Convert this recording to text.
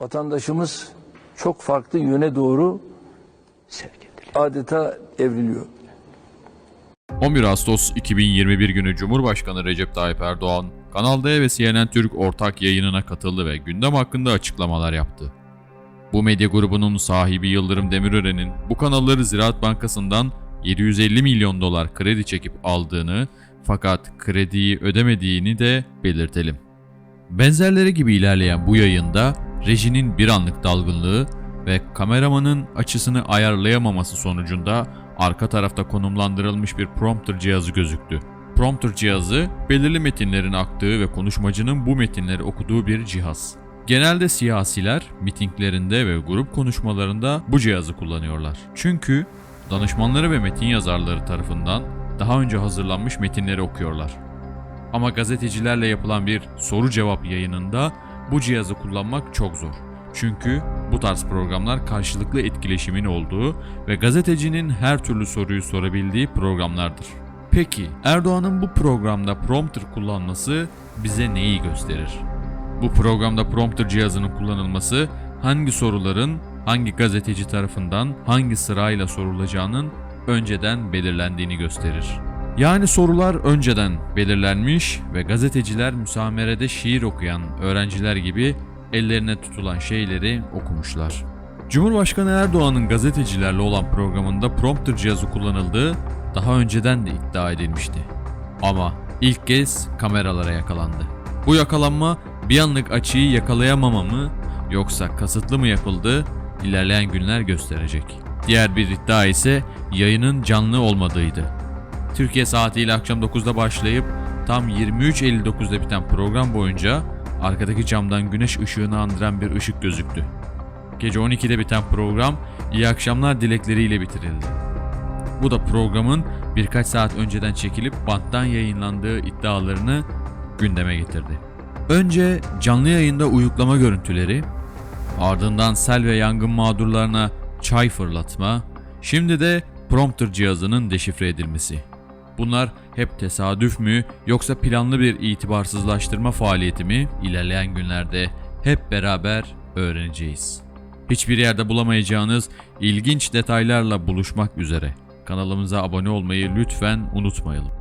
vatandaşımız çok farklı yöne doğru Sevk ediliyor. adeta evriliyor. 11 Ağustos 2021 günü Cumhurbaşkanı Recep Tayyip Erdoğan, Kanal D ve CNN Türk ortak yayınına katıldı ve gündem hakkında açıklamalar yaptı. Bu medya grubunun sahibi Yıldırım Demirören'in bu kanalları Ziraat Bankası'ndan 750 milyon dolar kredi çekip aldığını fakat krediyi ödemediğini de belirtelim. Benzerleri gibi ilerleyen bu yayında rejinin bir anlık dalgınlığı ve kameramanın açısını ayarlayamaması sonucunda arka tarafta konumlandırılmış bir prompter cihazı gözüktü. Prompter cihazı belirli metinlerin aktığı ve konuşmacının bu metinleri okuduğu bir cihaz. Genelde siyasiler mitinglerinde ve grup konuşmalarında bu cihazı kullanıyorlar. Çünkü danışmanları ve metin yazarları tarafından daha önce hazırlanmış metinleri okuyorlar. Ama gazetecilerle yapılan bir soru cevap yayınında bu cihazı kullanmak çok zor. Çünkü bu tarz programlar karşılıklı etkileşimin olduğu ve gazetecinin her türlü soruyu sorabildiği programlardır. Peki Erdoğan'ın bu programda prompter kullanması bize neyi gösterir? Bu programda prompter cihazının kullanılması hangi soruların hangi gazeteci tarafından hangi sırayla sorulacağının önceden belirlendiğini gösterir. Yani sorular önceden belirlenmiş ve gazeteciler müsamerede şiir okuyan öğrenciler gibi ellerine tutulan şeyleri okumuşlar. Cumhurbaşkanı Erdoğan'ın gazetecilerle olan programında prompter cihazı kullanıldığı daha önceden de iddia edilmişti. Ama ilk kez kameralara yakalandı. Bu yakalanma bir anlık açıyı yakalayamama mı yoksa kasıtlı mı yapıldı ilerleyen günler gösterecek. Diğer bir iddia ise yayının canlı olmadığıydı. Türkiye saatiyle akşam 9'da başlayıp tam 23.59'da biten program boyunca arkadaki camdan güneş ışığını andıran bir ışık gözüktü. Gece 12'de biten program iyi akşamlar dilekleriyle bitirildi. Bu da programın birkaç saat önceden çekilip banttan yayınlandığı iddialarını gündeme getirdi. Önce canlı yayında uyuklama görüntüleri, ardından sel ve yangın mağdurlarına çay fırlatma, şimdi de prompter cihazının deşifre edilmesi. Bunlar hep tesadüf mü yoksa planlı bir itibarsızlaştırma faaliyeti mi ilerleyen günlerde hep beraber öğreneceğiz. Hiçbir yerde bulamayacağınız ilginç detaylarla buluşmak üzere. Kanalımıza abone olmayı lütfen unutmayalım.